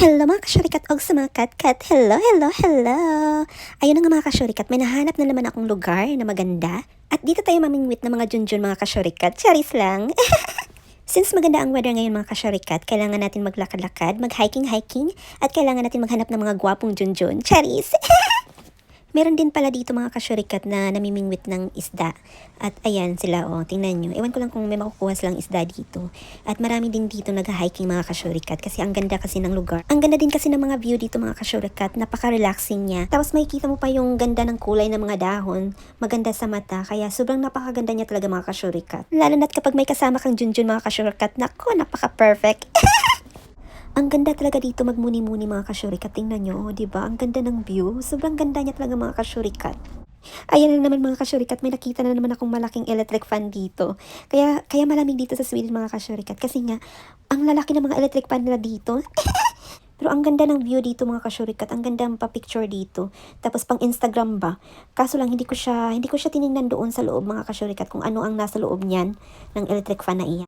Hello mga kasyurikat og sa mga kat-kat. Hello, hello, hello. Ayun na nga mga kasyurikat, may nahanap na naman akong lugar na maganda. At dito tayo mamingwit ng mga junjun mga kasyurikat. Charis lang. Since maganda ang weather ngayon mga kasyurikat, kailangan natin maglakad-lakad, mag-hiking-hiking, at kailangan natin maghanap ng mga gwapong junjun. Charis! Meron din pala dito mga kasyurikat na namimingwit ng isda. At ayan sila, oh, tingnan nyo. Ewan ko lang kung may makukuha silang isda dito. At marami din dito nag-hiking mga kasyurikat kasi ang ganda kasi ng lugar. Ang ganda din kasi ng mga view dito mga kasyurikat. Napaka-relaxing niya. Tapos makikita mo pa yung ganda ng kulay ng mga dahon. Maganda sa mata. Kaya sobrang napakaganda niya talaga mga kasyurikat. Lalo na't kapag may kasama kang junjun mga kasyurikat, nako, napaka-perfect. Ang ganda talaga dito magmuni-muni mga kasyurikat. Tingnan nyo, oh, di ba? Ang ganda ng view. Sobrang ganda niya talaga mga kasyurikat. Ayan na naman mga kasyurikat, may nakita na naman akong malaking electric fan dito. Kaya kaya malamig dito sa Sweden mga kasyurikat kasi nga ang lalaki ng mga electric fan nila dito. Pero ang ganda ng view dito mga kasyurikat, ang ganda ng pa-picture dito. Tapos pang Instagram ba? Kaso lang hindi ko siya hindi ko siya tiningnan doon sa loob mga kasyurikat kung ano ang nasa loob niyan ng electric fan na iyan.